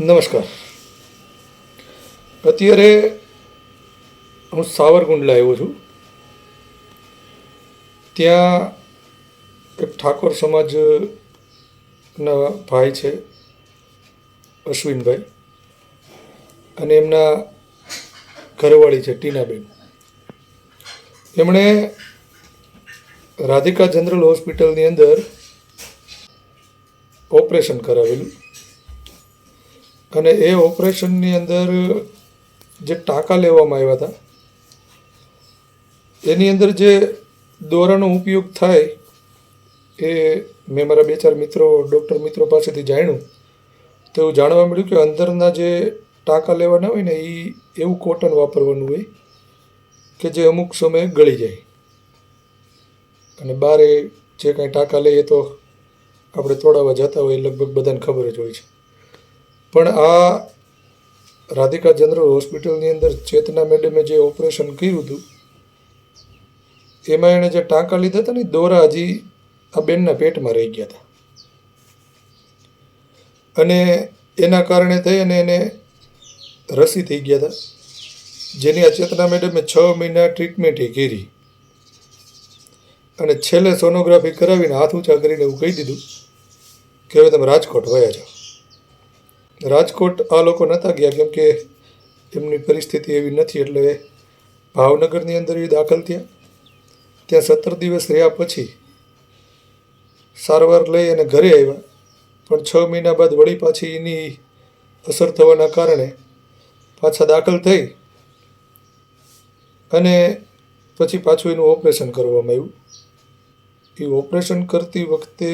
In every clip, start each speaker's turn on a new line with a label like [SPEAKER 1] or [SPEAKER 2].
[SPEAKER 1] નમસ્કાર. અત્યારે હું સાવરકુંડલા આવ્યો છું. ત્યાં એક ઠાકોર સમાજના ભાઈ છે, અશ્વિનભાઈ. અને એમના ઘરવાળી છે, ટીનાબેન. એમણે રાધિકા જનરલ હોસ્પિટલની અંદર ઓપરેશન કરાવેલું. અને એ ઓપરેશનની અંદર જે ટાંકા લેવામાં આવ્યા હતા, એની અંદર જે દોરાનો ઉપયોગ થાય એ મેં મારા બે ચાર મિત્રો ડૉક્ટર મિત્રો પાસેથી જાણ્યું. તો એવું જાણવા મળ્યું કે અંદરના જે ટાંકા લેવાના હોય ને એ એવું કોટન વાપરવાનું હોય કે જે અમુક સમયે ગળી જાય. અને બારે જે કાંઈ ટાંકા લઈએ તો આપણે તોડાવવા જતા હોય, લગભગ બધાને ખબર જ હોય છે. પણ આ રાધિકા જનરલ હોસ્પિટલની અંદર ચેતના મેડમે જે ઓપરેશન કર્યું હતું, એમાં એણે જે ટાંકા લીધા હતા ને દોરા હજી આ બેનના પેટમાં રહી ગયા હતા. અને એના કારણે થઈ અને એને રસી થઈ ગયા હતા, જેની આ ચેતના મેડમે છ મહિના ટ્રીટમેન્ટ એ કરી. અને છેલ્લે સોનોગ્રાફી કરાવીને હાથ ઊંચા કરીને એવું કહી દીધું કે હવે તમે રાજકોટ વયા જાઓ. રાજકોટ આ લોકો નહોતા ગયા, કેમ કે એમની પરિસ્થિતિ એવી નથી, એટલે ભાવનગરની અંદર એ દાખલ થયા. ત્યાં સત્તર દિવસ રહ્યા પછી સારવાર લઈ અને ઘરે આવ્યા. પણ છ મહિના બાદ વળી પાછી એની અસર થવાના કારણે પાછા દાખલ થઈ અને પછી પાછું એનું ઓપરેશન કરવામાં આવ્યું. એ ઓપરેશન કરતી વખતે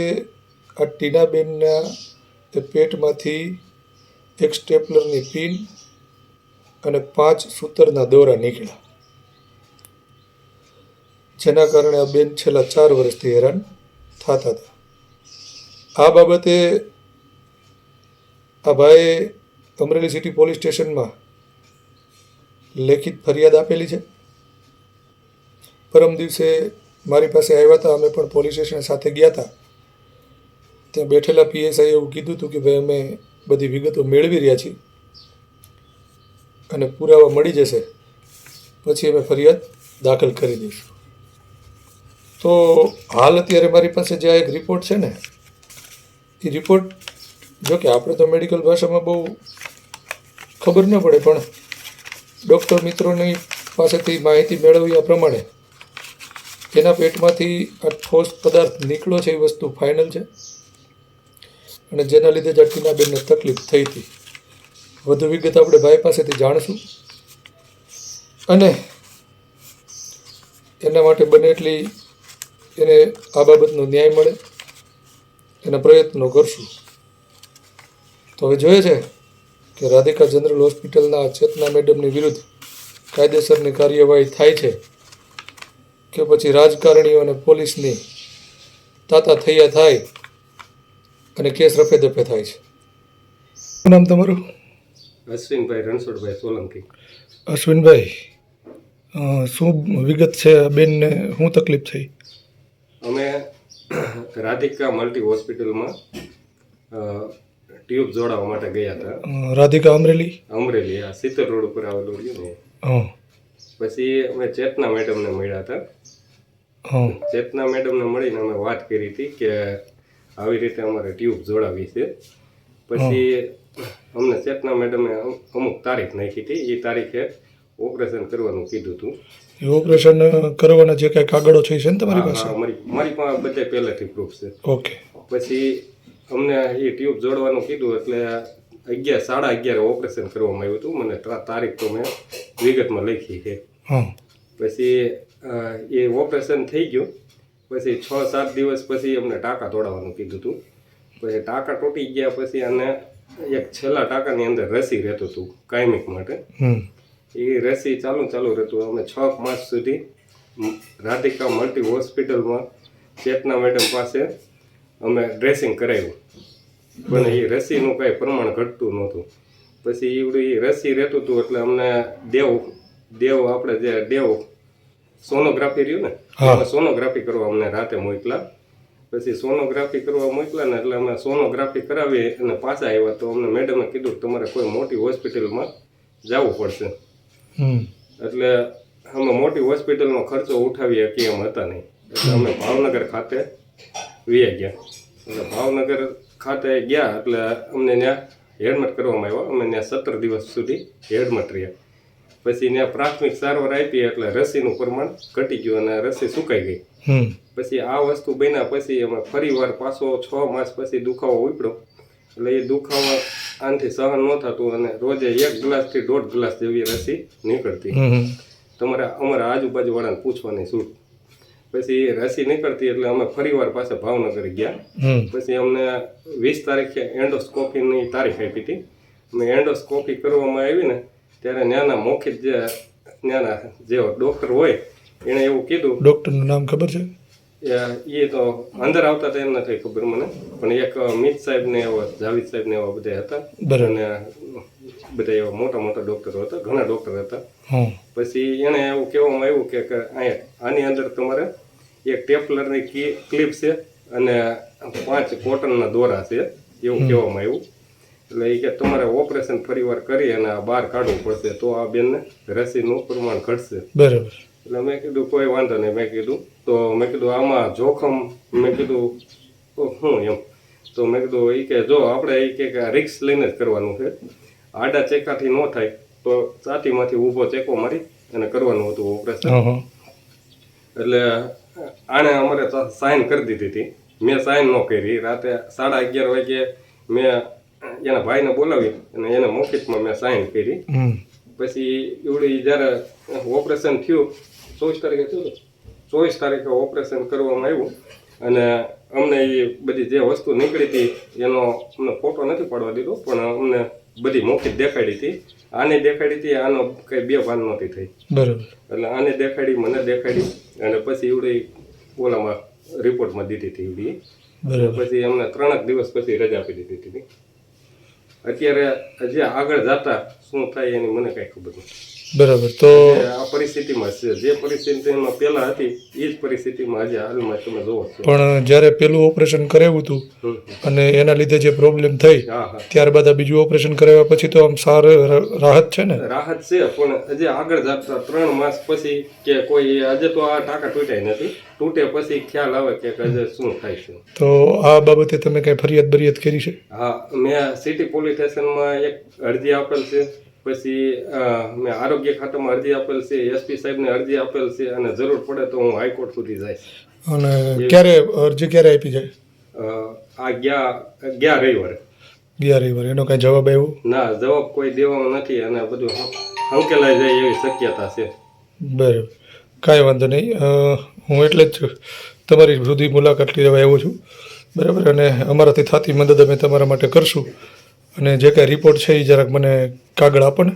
[SPEAKER 1] આ ટીનાબેનના પેટમાંથી એક સ્ટેપલરની પિન અને પાંચ સૂતરના દોરા નીકળ્યા. જેના કારણે આ બેન છેલ્લા ચાર વર્ષથી હેરાન થતા હતા. આ બાબતે આ ભાઈએ અમરેલી સિટી પોલીસ સ્ટેશનમાં લેખિત ફરિયાદ આપેલી છે. પરમ દિવસે મારી પાસે આવ્યા હતા, અમે પણ પોલીસ સ્ટેશન સાથે ગયા હતા. ત્યાં બેઠેલા પીએસઆઈ એવું કીધું હતું કે ભાઈ, અમે બધી વિગતો મેળવી રહ્યા છીએ. અને પુરાવા મળી જશે. પછી અમે ફરિયાદ દાખલ કરી દઈશું. તો હાલ અત્યારે મારી પાસે જે આ એક રિપોર્ટ છે ને, એ રિપોર્ટ જો કે આપણે તો મેડિકલ ભાષામાં બહુ ખબર ન પડે, પણ ડૉક્ટર મિત્રોની પાસેથી માહિતી મેળવ્યા પ્રમાણે એના પેટમાંથી આ ઠોસ પદાર્થ નીકળ્યો છે, એ વસ્તુ ફાઇનલ છે. અને જેના લીધે જ આ ટીનાબેનને તકલીફ થઈ હતી. વધુ વિગત આપણે ભાઈ પાસેથી જાણશું. અને એના માટે બને એટલી એને આ બાબતનો ન્યાય મળે, એના પ્રયત્નો કરશું. તો હવે જોઈએ છે કે રાધિકા જનરલ હોસ્પિટલના ચેતના મેડમની વિરુદ્ધ કાયદેસરની કાર્યવાહી થાય છે કે પછી રાજકારણીઓ અને પોલીસની તાતા થયા થાય અને કેસ રફે દફે થાય છે. શું નામ તમારું?
[SPEAKER 2] અશ્વિનભાઈ રણછોડભાઈ સોલંકી.
[SPEAKER 1] અશ્વિનભાઈ શું વિગત છે બેનને? શું તકલીફ થઈ?
[SPEAKER 2] અમે રાધિકા મલ્ટી હોસ્પિટલમાં ટ્યુબ જોડાવા માટે ગયા હતા.
[SPEAKER 1] રાધિકા અમરેલી?
[SPEAKER 2] અમરેલી આ સિત્તેર રોડ ઉપર આવેલું રહ્યું ને. પછી અમે ચેતના મેડમને મળ્યા હતા.
[SPEAKER 1] હા.
[SPEAKER 2] ચેતના મેડમને મળીને અમે વાત કરી હતી કે આવી રીતે અમારે ટ્યુબ જોડાવી છે. પછી અમને ચેતના મેડમે અમુક તારીખ નાખી હતી. એ તારીખે ઓપરેશન કરવાનું કીધું હતું
[SPEAKER 1] એ ઓપરેશન કરવાના જે કાંઈ કાગળો છે છે ને તમારી પાસે?
[SPEAKER 2] મારી મારી પાસે બધે પહેલેથી પ્રૂફ છે.
[SPEAKER 1] ઓકે.
[SPEAKER 2] પછી અમને એ ટ્યુબ જોડવાનું કીધું એટલે અગિયાર સાડા અગિયારે ઓપરેશન કરવામાં આવ્યું હતું. મને તારીખ તો મેં વિગતમાં લખી છે. પછી એ ઓપરેશન થઈ ગયું. પછી છ સાત દિવસ પછી અમને ટાંકા તોડાવવાનું કીધું હતું પછી ટાંકા તૂટી ગયા પછી અને એક છેલ્લા ટાંકાની અંદર રસી રહેતું હતું કાયમિક માટે. એ રસી ચાલુ ચાલુ રહેતું અમે છ માસ સુધી રાધિકા મલ્ટી હોસ્પિટલમાં ચેતના મેડમ પાસે અમે ડ્રેસિંગ કરાવ્યું. પણ એ રસીનું કાંઈ પ્રમાણ ઘટતું નહોતું. પછી એવડું એ રસી રહેતું હતું એટલે અમને દેવ દેવ આપણે જે દેવ સોનોગ્રાફી રહ્યું ને? સોનોગ્રાફી કરવા અમને રાતે મોકલા. પછી સોનોગ્રાફી કરવા મોકલા ને એટલે અમે સોનોગ્રાફી કરાવી અને પાછા આવ્યા તો અમને મેડમે કીધું તમારે કોઈ મોટી હોસ્પિટલમાં જવું પડશે. એટલે અમે મોટી હોસ્પિટલનો ખર્ચો ઉઠાવી શકીએ એમ હતા નહીં. એટલે અમે ભાવનગર ખાતે વીએ ગયા. એટલે ભાવનગર ખાતે ગયા એટલે અમને ત્યાં હેડમટ કરવામાં આવ્યા. અમે ત્યાં સત્તર દિવસ સુધી હેડમટ રહ્યા. પછી ત્યાં પ્રાથમિક સારવાર આપી એટલે રસીનું પ્રમાણ ઘટી ગયું અને રસી સુકાઈ ગઈ. પછી આ વસ્તુ બન્યા પછી અમે ફરીવાર પાછો છ માસ પછી દુખાવો ઉપડ્યો. એટલે એ દુખાવો આનથી સહન ન થતું અને રોજે એક ગ્લાસથી દોઢ ગ્લાસ જેવી રસી નીકળતી. તમારા અમારા આજુબાજુવાળાને પૂછવાની છૂટ. પછી રસી નીકળતી એટલે અમે ફરીવાર પાછા ભાવનગર ગયા. પછી અમને વીસ તારીખે એન્ડોસ્કોપીની તારીખ આપી હતી. અમે એન્ડોસ્કોપી કરવામાં આવી ને ત્યારે નાના મોખિત જે નાના જે ડોક્ટર હોય એણે એવું કીધું.
[SPEAKER 1] ડૉક્ટરનું નામ ખબર છે?
[SPEAKER 2] એ તો અંદર આવતા તો એમ નથી ખબર મને પણ એક મિત સાહેબ ને એવા જાવીદ સાહેબ ને એવા બધા હતા. અને બધા એવા મોટા મોટા ડોક્ટરો હતા ઘણા ડોક્ટર હતા. પછી એને એવું કહેવામાં આવ્યું કે અહીંયા આની અંદર તમારે એક ટેપલરની ક્લિપ છે અને પાંચ કોટનના દોરા છે એવું કહેવામાં આવ્યું. એટલે એ કે તમારે ઓપરેશન ફરીવાર કરી અને આ બહાર કાઢવું પડશે. તો આ બેનને રસીનું પ્રમાણ ઘટશે.
[SPEAKER 1] બરાબર.
[SPEAKER 2] એટલે મેં કીધું કોઈ વાંધો નહીં. મેં કીધું તો મેં કીધું આમાં જોખમ. મેં કીધું હું એમ. તો મેં કીધું એ કે જો આપણે એ કે રિક્સ લઈને જ કરવાનું છે. આડા ચેકાથી ન થાય તો છાતીમાંથી ઊભો ચેકો મારી અને કરવાનું હતું ઓપરેશન એટલે આણે અમારે સાઇન કરી દીધી હતી. મેં સાઇન ન કરી. રાતે સાડા અગિયાર વાગે મેં એના ભાઈને બોલાવી અને એને મૌખિકમાં મેં સાઇન કરી. પછી એવડી જ્યારે ઓપરેશન થયું ચોવીસ તારીખે થયું ચોવીસ તારીખે ઓપરેશન કરવામાં આવ્યું. અને અમને એ બધી જે વસ્તુ નીકળી હતી એનો અમને ફોટો નથી પાડવા દીધો પણ અમને બધી મૌખિક દેખાડી હતી. આને દેખાડી હતી આનો કંઈ બે ભાન નહોતી થઈ.
[SPEAKER 1] બરાબર.
[SPEAKER 2] એટલે આને દેખાડી મને દેખાડી અને પછી એવડી ઓલામાં રિપોર્ટમાં દીધી હતી એવડી. પછી અમને ત્રણેક દિવસ પછી રજા આપી દીધી હતી. અત્યારે હજી આગળ જતા શું થાય એની મને કાંઈ ખબર નથી.
[SPEAKER 1] બરાબર તો
[SPEAKER 2] આ પરિસ્થિતિમાં છે. જે પરિસ્થિતિમાં પહેલા હતી એ જ પરિસ્થિતિમાં આજે હાલમાં તમે જોવો છો.
[SPEAKER 1] પણ જ્યારે પેલું ઓપરેશન કરાવ્યું હતું અને એના લીધે જે પ્રોબ્લેમ થઈ ત્યારબાદ આ બીજું ઓપરેશન કરાવ્યા પછી તો આમ સાર રાહત છે ને?
[SPEAKER 2] રાહત છે પણ હજી આગળ જતા ત્રણ માસ પછી કે કોઈ આજે તો આ ટાંકા તૂટ્યા નથી. તૂટે પછી ખ્યાલ આવે કે આજે શું થાય છે.
[SPEAKER 1] તો આ બાબતે તમે કઈ ફરિયાદ બરિયાદ કરી છે?
[SPEAKER 2] હા મેં સિટી પોલીસ સ્ટેશનમાં એક અરજી આપેલ છે. પછી મેં આરોગ્ય ખાતામાં અરજી આપેલ છે એસપી સાહેબને અરજી આપેલ છે અને જરૂર પડે તો હું હાઈકોર્ટ સુધી જઈશ.
[SPEAKER 1] અને ક્યારે અરજી ક્યારે આપી જાય?
[SPEAKER 2] આ ગયા ગયા રવિવારે.
[SPEAKER 1] ગયા રવિવારે. એનો કાંઈ જવાબ આવ્યો?
[SPEAKER 2] ના જવાબ કોઈ દેવાનો નથી અને બધું હંકેલાઈ જાય એવી શક્યતા છે.
[SPEAKER 1] બરાબર. કાંઈ વાંધો નહીં. હું એટલે જ તમારી સુધી મુલાકાત લેવા આવ્યો છું. બરાબર? અને અમારાથી થતી મદદ અમે તમારા માટે કરશું. અને જે કાંઈ રિપોર્ટ છે એ જરાક મને કાગળ આપો ને.